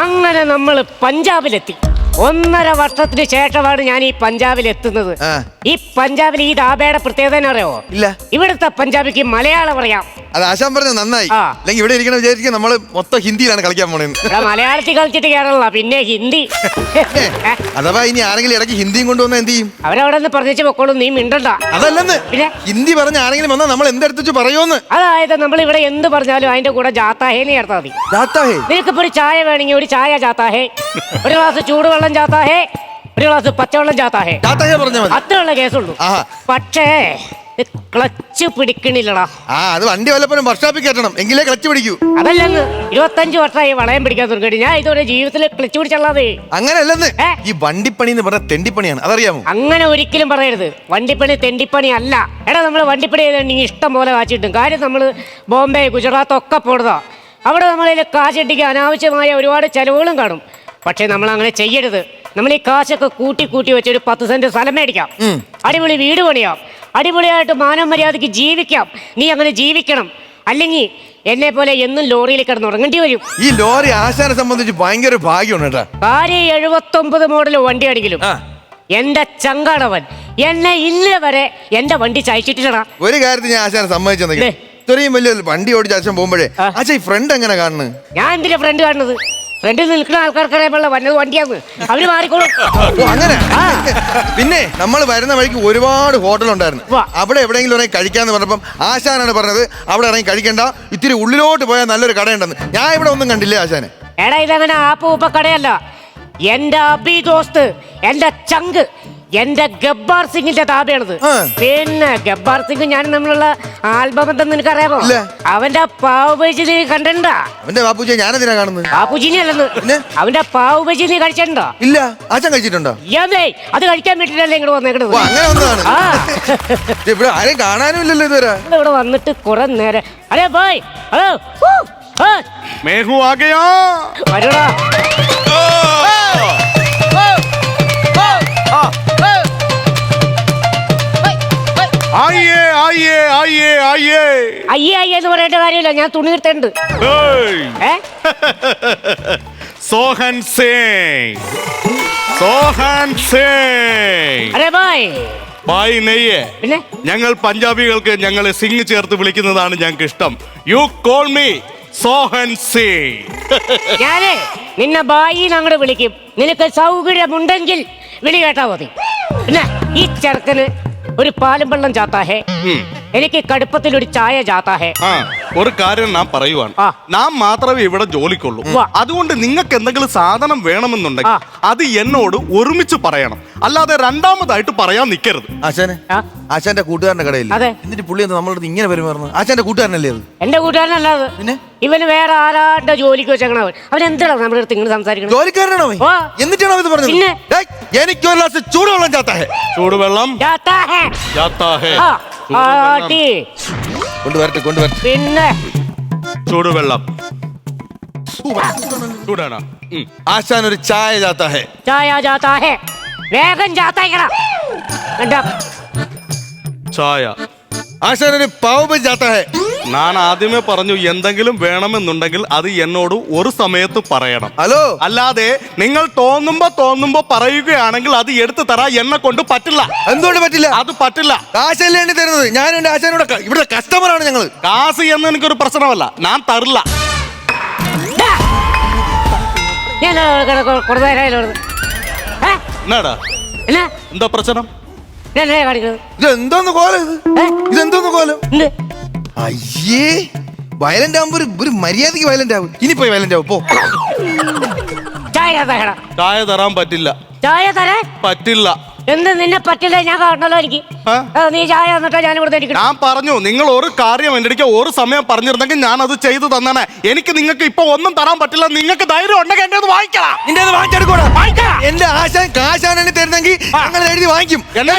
അങ്ങനെ നമ്മൾ പഞ്ചാബിലെത്തി ഒന്നര വർഷത്തിന് ശേഷമാണ് ഞാൻ ഈ പഞ്ചാബിൽ എത്തുന്നത്. ഈ പഞ്ചാബിൽ ഈ ദാബയുടെ പ്രത്യേകത തന്നെ അറിയോ ഇല്ല. ഇവിടുത്തെ പഞ്ചാബിക്ക് മലയാളം അറിയാം. അത് ആശാൻ പറഞ്ഞ നന്നായി. ആ. അല്ലെങ്കിൽ ഇവിടെ ഇരിക്കണ വിചാരിക്കും നമ്മൾ മൊത്തം ഹിന്ദിയിലാണ് കളിക്കാൻ പോണേന്ന് ഇവിടെ മലയാളത്തിൽ കളിച്ചിട്ട് കേരള പിന്നെ ഹിന്ദി. ഏ, അഥവാ ഇനി ആരെങ്കിലും ഇടയ്ക്ക് ഹിന്ദിയും കൊണ്ടുവന്ന എന്ത് ചെയ്യും? അവരവിടെ നിന്ന് പറഞ്ഞിട്ട് പൊക്കോളും നീ മിണ്ടണ്ട. അതല്ലെന്ന്. പിന്നെ? ഹിന്ദി പറഞ്ഞ ആരെങ്കിലും വന്നാൽ നമ്മൾ എന്തെടുത്തു പറയുമെന്ന്. അതായത് നമ്മൾ ഇവിടെ എന്ത് പറഞ്ഞാലും അതിന്റെ കൂടെ ജാത്താഹേ ചേർത്താൽ മതി. ദാത്താഹേ നിനക്കിപ്പോ ഒരു ചായ വേണമെങ്കിൽ ഒരു ചായ ജാത്താഹേ ഒരു ഗ്ലാസ് ചൂടുവെള്ളം ജാത്താഹേ ഒരു ഗ്ലാസ് പച്ചവെള്ളം ചാത്താഹേ ദാത്താഹേ പറഞ്ഞാൽ മതി. അത്രയുള്ള കേസുള്ളൂ. ആഹാ. പക്ഷേ ക്ലച്ച് പിടിക്കണില്ലടാ. ആ അത് വണ്ടി വല്ലപ്പോഴും വർഷാപ്പിൽ കയറ്റണം. എങ്കിലേ ക്ലച്ച് പിടിക്കൂ. അതല്ലെന്ന്. ഇരുപത്തഞ്ച് വർഷമായി വളയം പിടിക്കാൻ തുടങ്ങി ഞാൻ ഇതുവരെ ജീവിതത്തിൽ ക്ലച്ച് പിടിച്ചുള്ളതേ അങ്ങനെയല്ലെന്ന്. ഏ? ഈ വണ്ടിപ്പണി എന്ന് പറഞ്ഞ തെണ്ടിപ്പണിയാണ്. അതറിയാമോ? അങ്ങനെ ഒരിക്കലും പറയരുത്. വണ്ടിപ്പണി തെണ്ടിപ്പണി അല്ല. എടാ നമ്മൾ വണ്ടിപ്പണി ചെയ്തിട്ടുണ്ടെങ്കിൽ ഇഷ്ടം പോലെ കാശ് കിട്ടും കാര്യം നമ്മൾ ബോംബെ ഗുജറാത്ത് ഒക്കെ പോടുതാ അവിടെ നമ്മളതിൽ കാശ് ഇട്ടിക്ക് അനാവശ്യമായ ഒരുപാട് ചെലവുകളും കാണും. പക്ഷേ നമ്മൾ അങ്ങനെ ചെയ്യരുത്. നമ്മൾ ഈ കാശൊക്കെ കൂട്ടി കൂട്ടി വെച്ച് ഒരു പത്ത് സെന്റ് സ്ഥലം മേടിക്കാം. അടിപൊളി വീട് പണിയാം. അടിപൊളിയായിട്ട് മാനവ മര്യാദയ്ക്ക് ജീവിക്കാം. നീ അങ്ങനെ ജീവിക്കണം. അല്ലെങ്കിൽ എന്നെ പോലെ എന്നും ലോറിയിൽ കിടന്ന് ഉറങ്ങേണ്ടി വരും. ഈ ലോറി ആശാനെ സംബന്ധിച്ച് ഭയങ്കര ഭാഗ്യമാണ് ഭാര്യ എഴുപത്തി ഒമ്പത് മോഡൽ വണ്ടി ആണെങ്കിലും എന്റെ ചങ്കാടവൻ എന്നെ ഇന്ന് വരെ എന്റെ വണ്ടി ചയച്ചിട്ടില്ലടാ. ഒരു കാര്യത്തിൽ ഞാൻ ആശാനെ സമ്മതിച്ചു. ഇത്രയും വലിയ വണ്ടി ഓടിച്ച് ആശാൻ പോകുമ്പോഴേ അച്ഛൻ ഈ ഫ്രണ്ട് എങ്ങനെ കാണുന്നത്? ഞാൻ എന്തിനാ ഫ്രണ്ട് കാണുന്നത്? ഫ്രണ്ടിൽ നിൽക്കുന്ന ആൾക്കാർക്കറിയാമുള്ള വന്നത് വണ്ടിയാന്ന്. അവർ മാറിക്കോളും. ഓ അങ്ങനെ? പിന്നെ നമ്മൾ വരുന്ന വഴിക്ക് ഒരുപാട് ഹോട്ടൽ ഉണ്ടായിരുന്നു വാ. അവിടെ എവിടെയെങ്കിലും ഇറങ്ങി കഴിക്കാന്ന് പറഞ്ഞപ്പം ആശാനാണ് പറഞ്ഞത് അവിടെ ഇറങ്ങി കഴിക്കണ്ട ഇത്തിരി ഉള്ളിലോട്ട് പോയാൽ നല്ലൊരു കടയുണ്ടെന്ന്. ഞാൻ ഇവിടെ ഒന്നും കണ്ടില്ലേ ആശാനെ? എടാ ഇതങ്ങനെ ആപ്പ് ഉപ്പ കടയല്ല. എന്റെ അബി ദോസ്ത് എന്റെ ചങ്ക് എന്റെ ഗബ്ബാർ സിംഗിന്റെ താപയാണത്. പിന്നെ ഗബ്ബാർ സിംഗ് ഞാൻ നമ്മളുള്ള ആൽബം എന്തെന്ന് നിനക്കറിയാമോ അവന്റെ പാവുപേജി നീ കണ്ടിട്ടുണ്ടാ? അവന്റെ ബാപ്പുജി ഞാൻ എന്തിനാ കാണുന്നത്? ബാപ്പുജിനെ അല്ലെന്ന്. അവന്റെ പാവുപേജി നീ കഴിച്ചിട്ടുണ്ടോ? ഇല്ല. അച്ഛൻ കഴിച്ചിട്ടുണ്ടോ? ഏതേ അത് കഴിക്കാൻ വേണ്ടിട്ടല്ലേ ഇങ്ങോട്ട് വന്നേക്കണത് അങ്ങനെ വന്നതാണ്. ഇവിടെ ആരെയും കാണാനും ഇതുവരെ. ഇവിടെ വന്നിട്ട് കുറെ നേരം. അരേ ബോയ്? ഹലോ. മേഹു ആ ഗയാ വരടാ. എന്ന് പറയേണ്ട കാര്യമില്ല. ഞാൻ തുണി എടുത്തിട്ടുണ്ട്. സോഹൻ സിംഗ് സോഹൻ സിംഗ് ബായ് നെയ്യേ. പിന്നെ? ഞങ്ങൾ പഞ്ചാബികൾക്ക് ഞങ്ങളെ സിംഗ് ചേർത്ത് വിളിക്കുന്നതാണ് ഞങ്ങൾക്ക് ഇഷ്ടം you call me Sohan Singh ഞാനേ നിന്നെ ബായിന്ന് അങ്ങോട്ട് വിളിക്കും. നിനക്ക് സൗകര്യമുണ്ടെങ്കിൽ വിളി കേട്ടാ മതി. പിന്നെ ഈ ചെറുക്കന് ഒരു പാലും വെള്ളം ചാത്താഹേ എനിക്ക് കടുപ്പത്തിൽ ഒരു ചായ ചാത്താഹേ ആ ഒരു കാര്യം ഞാൻ പറയുവാണ് ആ. നാം മാത്രമേ ഇവിടെ ജോലിക്കുള്ളൂ ഉവ്വ. അതുകൊണ്ട് നിങ്ങൾക്ക് എന്തെങ്കിലും സാധനം വേണമെന്നുണ്ടെങ്കിൽ അത് എന്നോട് ഒരുമിച്ച് പറയണം അല്ലാതെ രണ്ടാമതായിട്ട് പറയാൻ നിൽക്കരുത് ആശാനെ ആ? ആശാന്റെ കൂട്ടുകാരന്റെ കടയിൽ അതെ. എന്നിട്ട് പുള്ളി എന്താ നമ്മളടുത്ത് ഇങ്ങനെ പെരുമാറുന്നത് ആശാന്റെ കൂട്ടുകാരനല്ലേ അത് എന്റെ കൂട്ടുകാരനല്ലാതെ പിന്നെ? ഇവന് വേറെ ആരാന്റെ ജോലിക്ക് വെച്ചേക്കണവൻ അവൻ എന്താണ് നമ്മുടെ അടുത്ത് ഇങ്ങനെ സംസാരിക്കണം ജോലിക്കാരനാണോ അവൻ? എന്നിട്ടാണോ ഇത് പറഞ്ഞത് പിന്നെ? ഡേയ്, എനിക്ക് ഒരു ഗ്ലാസ് ചൂടുവെള്ളം ചാത്താഹേ ചൂടുവെള്ളം ചാത്താ ഹേ. ജാത്താ ഹേ. ആ, ചൂടുവെള്ളം. ആട്ടി. കൊണ്ടുവരട്ടെ കൊണ്ടുവരട്ടെ. പിന്നെ? ചൂടുവെള്ളം. ചൂടാണ്. ഉം. ആശാൻ ഒരു ചായ ചാത്താഹേ. ചായ ചാത്താ ഹേ വേഗം ചാത്തയക്കണം എന്താ ചായ. ആശാൻ ഒരു പാവ് ചാത്താഹേ. ഞാൻ ആദ്യമേ പറഞ്ഞു എന്തെങ്കിലും വേണമെന്നുണ്ടെങ്കിൽ അത് എന്നോട് ഒരു സമയത്ത് പറയണം. ഹലോ? അല്ലാതെ നിങ്ങൾ തോന്നുമ്പോ തോന്നുമ്പോ പറയുകയാണെങ്കിൽ അത് എടുത്തു തരാ എന്നെ കൊണ്ട് പറ്റില്ല. എന്തുകൊണ്ട് പറ്റില്ല? അത് പറ്റില്ല. കാശല്ലേ എണ്ണി തരുന്നത്? ഞാൻ എന്റെ ആശാനോട് ക- ഇവിടെ കസ്റ്റമറാണ് ഞങ്ങൾ കാശ് എന്ന് എനിക്കൊരു പ്രശ്നമല്ല. ഞാൻ തരില്ല. ഞാൻ എന്നാടാ? എന്നാ? എന്താ പ്രശ്നം? ഞാൻ കാണിക്കുന്നത്. ഇത് എന്തോന്ന് കോലം ഇത്? ഏ? ഇതെന്തോന്ന് കോലം? എന്ത്? അയ്യേ വയലന്റ് ആവുമ്പോ ഒരു ഒരു മര്യാദയ്ക്ക് വയലന്റ് ആവും. ഇനി പോയി വയലന്റ് ആവും പോ. ചായ തരണം ചായ തരാൻ പറ്റില്ല. ചായ തരാൻ? പറ്റില്ല. എന്ത് നിന്നെ പറ്റില്ല ഞാൻ കാണണല്ലോ എനിക്ക്. നീ ചായ തന്നിട്ടാ ഞാൻ ഇവിടെ ഞാൻ പറഞ്ഞു നിങ്ങൾ ഒരു കാര്യം എന്റെ അടുക്ക ഒരു സമയം പറഞ്ഞിരുന്നെങ്കിൽ ഞാൻ അത് ചെയ്തു തന്നാണ് എനിക്ക് നിങ്ങൾക്ക് ഇപ്പൊ ഒന്നും തരാൻ പറ്റില്ല. നിങ്ങൾക്ക് ധൈര്യം ഉണ്ടെങ്കിൽ എന്റെ വാങ്ങിക്കണം നിന്റെ വാങ്ങിച്ചെടുക്കൂടാ. എന്റെ ആശാൻ കാശാനെ തരുന്നെങ്കിൽ ഞങ്ങൾ എഴുതി വാങ്ങിക്കും. എന്നെ.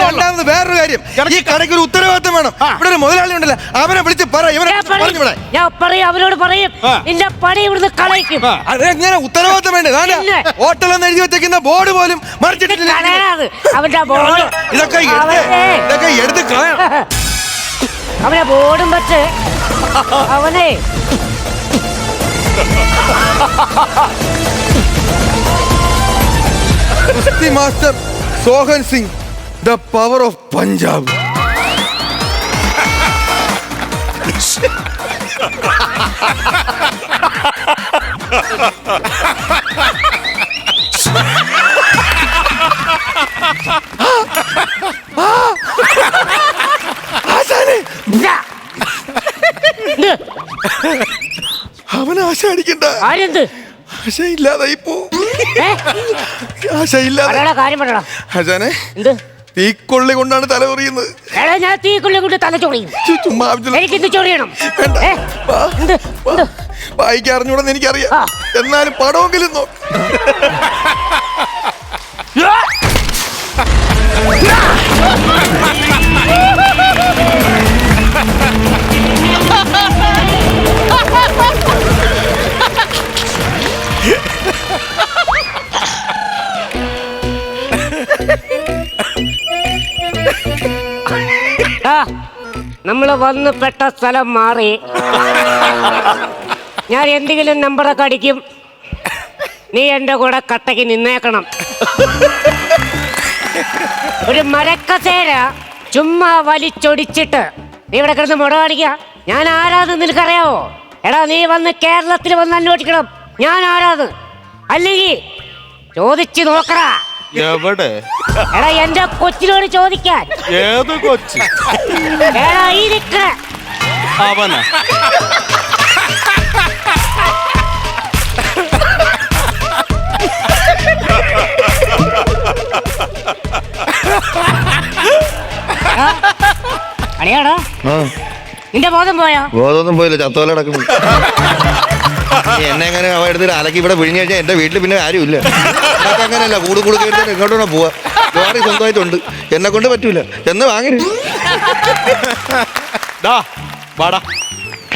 രണ്ടാമത് വേറൊരു കാര്യം. ഈ കടയ്ക്ക് ഒരു ഉത്തരവാദിത്തം വേണം. ഇവിടെ ഒരു മുതലാളി ഉണ്ടല്ലോ അവനെ വിളിച്ച് പറ ഇവനെ ഞാൻ പറയും ഞാൻ പറയും അവനോട് പറയും. നിന്റെ പണി ഇവിടുന്ന് കളയിക്കും. ആ. അതെങ്ങനെ ഉത്തരവാദിത്തം വേണ്ട? ഇല്ല. ഹോട്ടലെന്ന് എഴുതി വെച്ചേക്കുന്ന ബോർഡ് പോലും മറിച്ചിട്ടില്ല. കളയാത് അവന്റെ ബോർഡ് ഇതൊക്കെ എടുത്ത് അവനെ ഇതൊക്കെ എടുത്ത് അവനെ ബോർഡും വെച്ച് അവനെ. കുസ്തി master Sohan Singh the power of Punjab. ആശാനെ ഇതാ. എന്ത്? അവൻ ആശ അടിക്കണ്ട ആരെന്ത് ആശ ഇല്ലാതായി പോ ഏ? ആശ ഇല്ലാതെ പറയടാ കാര്യം പറയടാ ആശാനെ എന്ത് തീക്കൊള്ളി കൊണ്ടാണ് തല എടാ ഞാൻ തീക്കുള്ളി കൊണ്ട് തല ചൊറിയും ചു- ചുമ്മാ ആവശ്യമില്ല. എനിക്ക് ഇത് ചൊറിയണം വേണ്ട. ഏ? വാ. എന്ത് വാ. വായിക്കാൻ അറിഞ്ഞൂടെന്ന് എനിക്കറിയാം ആ. എന്നാലും പടമെങ്കിലും നോക്ക് നമ്മൾ വന്ന് പെട്ട സ്ഥലം മാറി. ഞാൻ എന്തെങ്കിലും നമ്പറൊക്കെ അടിക്കും. നീ എന്റെ കൂടെ കട്ടയ്ക്ക് നിന്നേക്കണം. ഒരു മരക്കസേര ചുമ്മാ വലിച്ചൊടിച്ചിട്ട് നീ ഇവിടെ കിടന്ന് മുട കാണിക്കുക ഞാൻ ആരാന്ന് നിനക്കറിയാവോ? എടാ നീ വന്ന് കേരളത്തിൽ വന്ന് അന്വേഷിക്കണം. ഞാൻ ആരാന്ന്? അല്ലെങ്കിൽ ചോദിച്ചു നോക്കടാ. എവിടെ? എടാ എന്റെ കൊച്ചിനോട് ചോദിക്കാൻ. ഏത് കൊച്ചി? എടാ ഈ നിക്കണ അവനാ. അടിയാടാ നിന്റെ ബോധം പോയാ? ബോധമൊന്നും പോയില്ല ചത്തോല അടക്കം എന്നെ എങ്ങനെ അവ എടുത്തിട്ട് അലക്കി ഇവിടെ വിഴിഞ്ഞു കഴിഞ്ഞാൽ എന്റെ വീട്ടിൽ പിന്നെ ആരുമില്ല. ഇല്ല അങ്ങനെയല്ല കൂട് കൂട് ഇങ്ങോട്ടോടെ പോവാ. ലോറി സ്വന്തമായിട്ടുണ്ട്. എന്നെ കൊണ്ട് പറ്റൂല. എന്ന് വാങ്ങരുത് വാടാ.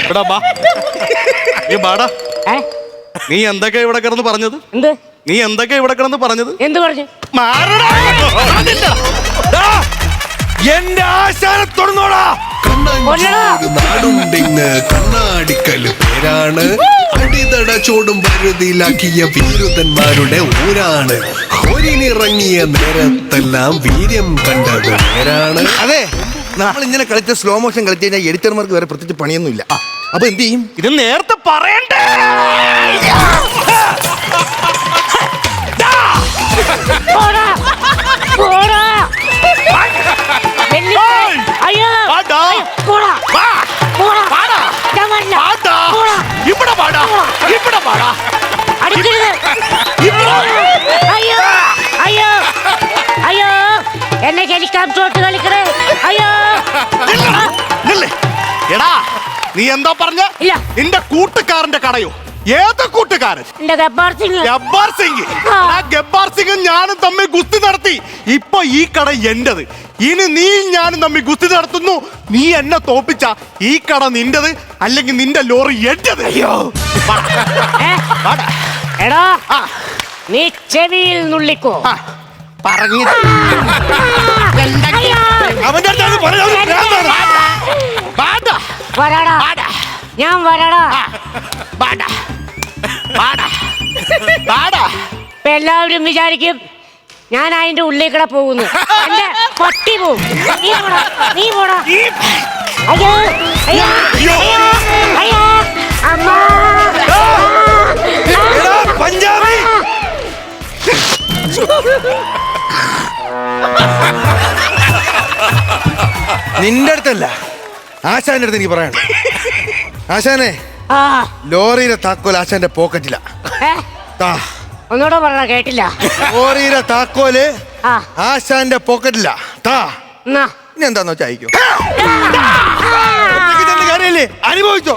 ഇവിടെ ബാ നീ ബാടാ ഏ? നീ എന്തൊക്കെയാ ഇവിടെ കിടന്ന് പറഞ്ഞത്? എന്ത്? നീ എന്തൊക്കെയാ ഇവിടെ കിടന്ന് പറഞ്ഞത്? എന്ത് പറഞ്ഞു? മാറടാ. അതില്ല. ദാ, എന്റെ ആശാനെ തുറന്നോടാ കണ്ണഞ്ചൂര് കണ്ണാടി കല്ല് പേരാണ്. അടിതട ചോടും പരുതിയിലാക്കിയ വീരുതന്മാരുടെ ഊരാണ്. ഹോരിനിറങ്ങിയ നേരത്തെല്ലാം വീര്യം കണ്ടത് നേരാണ്. അതെ നമ്മൾ ഇങ്ങനെ കളിച്ച സ്ലോ മോഷൻ കളിച്ചു കഴിഞ്ഞാൽ എഡിറ്റർമാർക്ക് വേറെ പ്രത്യേകിച്ച് പണിയൊന്നുമില്ല. അപ്പൊ എന്ത് ചെയ്യും? ഇത് നേരത്തെ പറയണ്ടേ? എന്നെ ഹെലികോപ്റ്റർ കളിക്കണേ. അയ്യോ. എടാ നീ എന്താ പറഞ്ഞ? ഇല്ല. നിന്റെ കൂട്ടുകാരന്റെ കടയോ? ഏത് കൂട്ടുകാരൻ? എന്റെ ഗബ്ബാർ സിംഗ്. ഗബ്ബാർ സിംഗ്. ആ. ആ ഗബ്ബാർ സിംഗും ഞാനും തമ്മിൽ ഗുസ്തി നടത്തി. ഇപ്പൊ ഈ കട എന്റത്. ഇനി നീ ഞാനും തമ്മിൽ ഗുസ്തി നടത്തുന്നു. നീ എന്നെ തോപ്പിച്ച ഈ കട നിന്റത് അല്ലെങ്കിൽ നിന്റെ ലോറി എന്റേത്. അയ്യോ. ഏ? എടാ നീ ചെവിയിൽ നുള്ളിക്കോ. പറഞ്ഞു. അവന്റെ അടുത്ത് അത് പറയാൻ ഒരു ഭ്രാന്താണ്. വരാടാ. ഞാൻ വരാടാ. ഇപ്പൊ എല്ലാവരും വിചാരിക്കും ഞാൻ അതിന്റെ ഉള്ളിൽ കൂടെ പോകുന്നു. എന്റെ പട്ടി പോകും നീ പോടാ. നീ പോടാ. അയ്യോ. അയ്യോ. അയ്യോ. അയ്യോ. അമ്മ. നിന്റെ അടുത്തല്ല ആശാന്റെ അടുത്ത് എനിക്ക് പറയണം ആശാനെ ആ ലോറിയിലെ താക്കോൽ ആശാന്റെ പോക്കറ്റില ഏ താ ഒന്നുകൂടെ പറഞ്ഞ കേട്ടില്ല ലോറിയിലെ താക്കോൽ ആ ആശാന്റെ പോക്കറ്റില താ എന്നാ ഇനി എന്താന്ന് വെച്ചാൽ അയക്കോ അനുഭവിച്ചോ